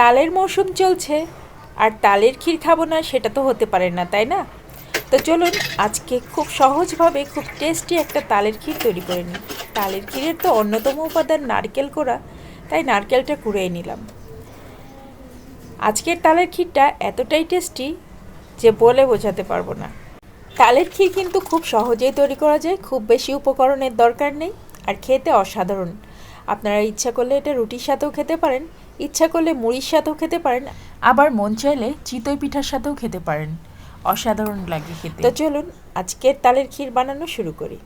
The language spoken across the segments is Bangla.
তালের মৌসুম চলছে, আর তালের ক্ষীর খাব না, সেটা তো হতে পারে না, তাই না? তো চলুন, আজকে খুব সহজভাবে খুব টেস্টি একটা তালের ক্ষীর তৈরি করে নিই। তালের ক্ষীরের তো অন্যতম উপাদান নারকেল কোড়া, তাই নারকেলটা কুড়িয়ে নিলাম। আজকের তালের ক্ষীরটা এতটাই টেস্টি যে বলে বোঝাতে পারব না। তালের ক্ষীর কিন্তু খুব সহজেই তৈরি করা যায়, খুব বেশি উপকরণের দরকার নেই, আর খেতে অসাধারণ। আপনারা ইচ্ছা করলে এটা রুটির সাথেও খেতে পারেন ইচ্ছা করলে মুড়ির সাথেও খেতে পারেন, আবার মন চাইলে চিতই পিঠার সাথেও খেতে পারেন। অসাধারণ লাগে খেতে। তো চলুন, আজকের তালের ক্ষীর বানানো শুরু করি।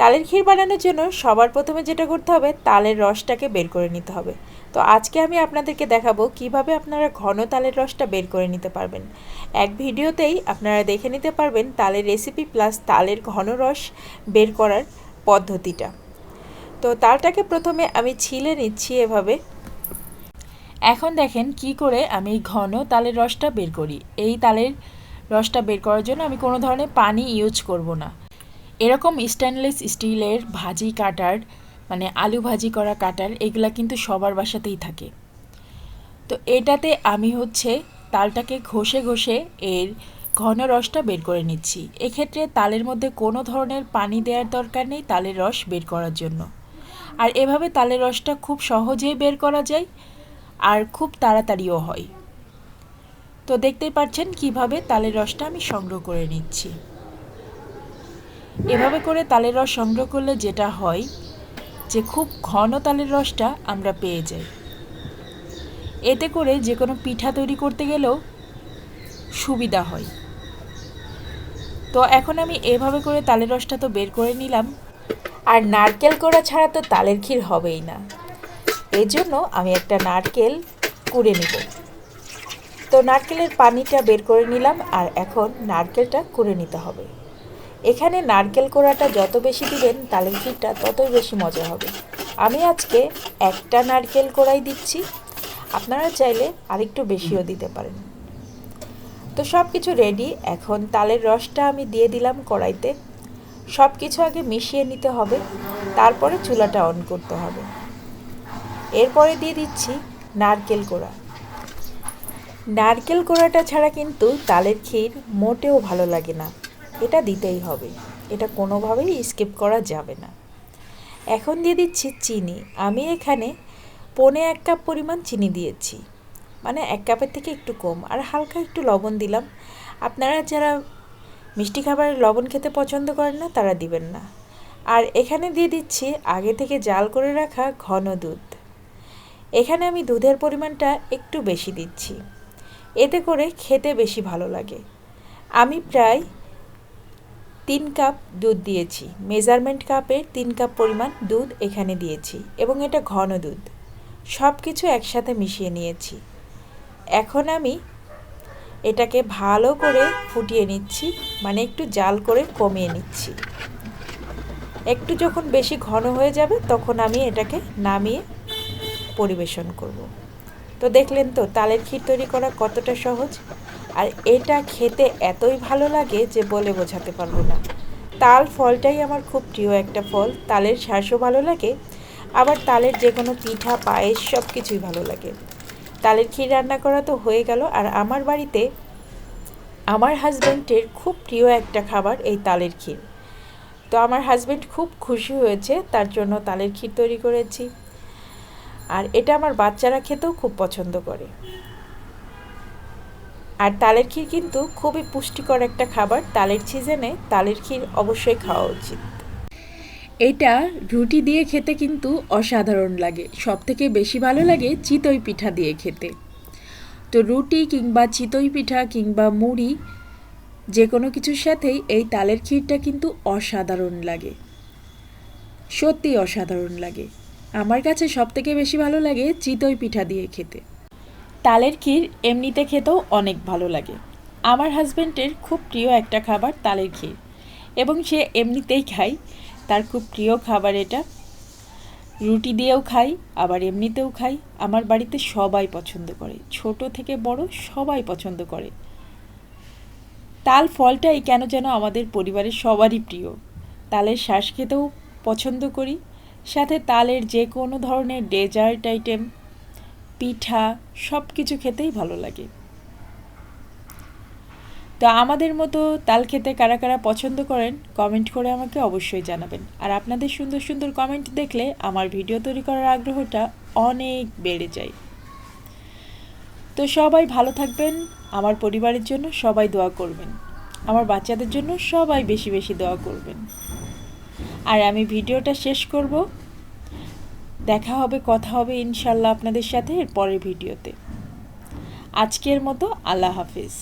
তালের ক্ষীর বানানোর জন্য সবার প্রথমে যেটা করতে হবে, তালের রসটাকে বের করে নিতে হবে। তো আজকে আমি আপনাদেরকে দেখাবো কীভাবে আপনারা ঘন তালের রসটা বের করে নিতে পারবেন। এক ভিডিওতেই আপনারা দেখে নিতে পারবেন তালের রেসিপি প্লাস তালের ঘন রস বের করার পদ্ধতিটা। তো তালটাকে প্রথমে আমি ছিলে নিচ্ছি এভাবে। এখন দেখেন কি করে আমি ঘন তালের রসটা বের করি। এই তালের রসটা বের করার জন্য আমি কোনো ধরনের পানি ইউজ করব না। এরকম স্টেনলেস স্টিলের ভাজি কাটার মানে আলু ভাজি করা কাটার, এগুলা কিন্তু সবার বাসাতেই থাকে। তো এটাতে আমি হচ্ছে তালটাকে ঘষে ঘষে এর ঘন রসটা বের করে নিচ্ছি। এক্ষেত্রে তালের মধ্যে কোনো ধরনের পানি দেওয়ার দরকার নেই তালের রস বের করার জন্য। আর এভাবে তালের রসটা খুব সহজেই বের করা যায়। আর খুব তাড়াতাড়িও হয়। তো দেখতেই পাচ্ছেন কীভাবে তালের রসটা আমি সংগ্রহ করে নিচ্ছি। এভাবে করে তালের রস সংগ্রহ করলে যেটা হয় যে খুব ঘন তালের রসটা আমরা পেয়ে যাই। এতে করে যে কোনো পিঠা তৈরি করতে গেলেও সুবিধা হয়। তো এখন আমি এভাবে করে তালের রসটা তো বের করে নিলাম। আর নারকেল করা ছাড়া তো তালের ক্ষীর হবেই না। এর জন্য আমি একটা নারকেল কুড়ে নিব। তো নারকেলের পানিটা বের করে নিলাম আর এখন নারকেলটা কুড়ে নিতে হবে। এখানে নারকেল কোড়াটা যত বেশি দিবেন, তালের ক্ষীরটা ততই বেশি মজা হবে। আমি আজকে একটা নারকেল কোড়াই দিচ্ছি। আপনারা চাইলে আরেকটু বেশিও দিতে পারেন। তো সব কিছু রেডি। এখন তালের রসটা আমি দিয়ে দিলাম কড়াইতে। সব কিছু আগে মিশিয়ে নিতে হবে। তারপরে চুলাটা অন করতে হবে। এরপরে দিয়ে দিচ্ছি নারকেল কোড়া। নারকেল কোড়াটা ছাড়া কিন্তু তালের ক্ষীর মোটেও ভালো লাগে না। এটা দিতেই হবে। এটা কোনোভাবেই স্কিপ করা যাবে না। এখন দিয়ে দিচ্ছি চিনি। আমি এখানে পনে এক কাপ পরিমাণ চিনি দিয়েছি। মানে এক কাপের থেকে একটু কম। আর হালকা একটু লবণ দিলাম। আপনারা যারা মিষ্টি খাবারের লবণ খেতে পছন্দ করেন না, তারা দিবেন না। আর এখানে দিয়ে দিচ্ছি আগে থেকে জাল করে রাখা ঘন দুধ। এখানে আমি দুধের পরিমাণটা একটু বেশি দিচ্ছি। এতে করে খেতে বেশি ভালো লাগে। আমি প্রায় তিন কাপ দুধ দিয়েছি। মেজারমেন্ট কাপের তিন কাপ পরিমাণ দুধ এখানে দিয়েছি এবং এটা ঘন দুধ। সব কিছু একসাথে মিশিয়ে নিয়েছি। এখন আমি এটাকে ভালো করে ফুটিয়ে নিচ্ছি মানে একটু জাল করে কমিয়ে নিচ্ছি। একটু যখন বেশি ঘন হয়ে যাবে, তখন আমি এটাকে নামিয়ে পরিবেশন করব। তো দেখলেন তো, তালের ক্ষীর তৈরি করা কতটা সহজ? আর এটা খেতে এতই ভালো লাগে যে বলে বোঝাতে পারব না। তাল ফলটাই আমার খুব প্রিয় একটা ফল। তালের শ্বাসও ভালো লাগে। আবার তালের যে কোনো পিঠা, পায়েস সব কিছুই ভালো লাগে। তালের ক্ষীর রান্না করা তো হয়ে গেল। আর আমার বাড়িতে আমার হাজব্যান্ডের খুব প্রিয় একটা খাবার এই তালের ক্ষীর। তো আমার হাজব্যান্ড খুব খুশি হয়েছে, তার জন্য তালের ক্ষীর তৈরি করেছি। আর এটা আমার বাচ্চারা খেতেও খুব পছন্দ করে। আর তালের ক্ষীর কিন্তু খুবই পুষ্টিকর একটা খাবার। তালের সিজনে তালের ক্ষীর অবশ্যই খাওয়া উচিত। এটা রুটি দিয়ে খেতে কিন্তু অসাধারণ লাগে। সব থেকে বেশি ভালো লাগে চিতই পিঠা দিয়ে খেতে। তো রুটি কিংবা চিতই পিঠা কিংবা মুড়ি যে কোনো কিছুর সাথেই এই তালের ক্ষীরটা কিন্তু অসাধারণ লাগে। সত্যি অসাধারণ লাগে। আমার কাছে সব থেকে বেশি ভালো লাগে চিতই পিঠা দিয়ে খেতে। তালের ক্ষীর এমনিতে খেতেও অনেক ভালো লাগে। আমার হাজব্যান্ডের খুব প্রিয় একটা খাবার তালের ক্ষীর, এবং সে এমনিতেই খায়। তার খুব প্রিয় খাবার এটা। রুটি দিয়েও খাই আবার এমনিতেও খাই আমার বাড়িতে সবাই পছন্দ করে। ছোট থেকে বড় সবাই পছন্দ করে। তাল ফলটাই কেন যেন আমাদের পরিবারের সবারই প্রিয়। তালের শ্বাস খেতেও পছন্দ করি। সাথে তালের যে কোনো ধরনের ডেজার্ট আইটেম, পিঠা সব কিছু খেতেই ভালো লাগে। তো আমাদের মতো তাল খেতে কারা কারা পছন্দ করেন, কমেন্ট করে আমাকে অবশ্যই জানাবেন। আর আপনাদের সুন্দর সুন্দর কমেন্ট দেখলে আমার ভিডিও তৈরি করার আগ্রহটা অনেক বেড়ে যায়। তো সবাই ভালো থাকবেন, আমার পরিবারের জন্য সবাই দোয়া করবেন। আমার বাচ্চাদের জন্য সবাই বেশি বেশি দোয়া করবেন। আর আমি ভিডিওটা শেষ করব। দেখা হবে, কথা হবে ইনশাল্লাহ আপনাদের সাথে এর পরের ভিডিওতে। আজকের মতো আল্লাহ হাফিজ।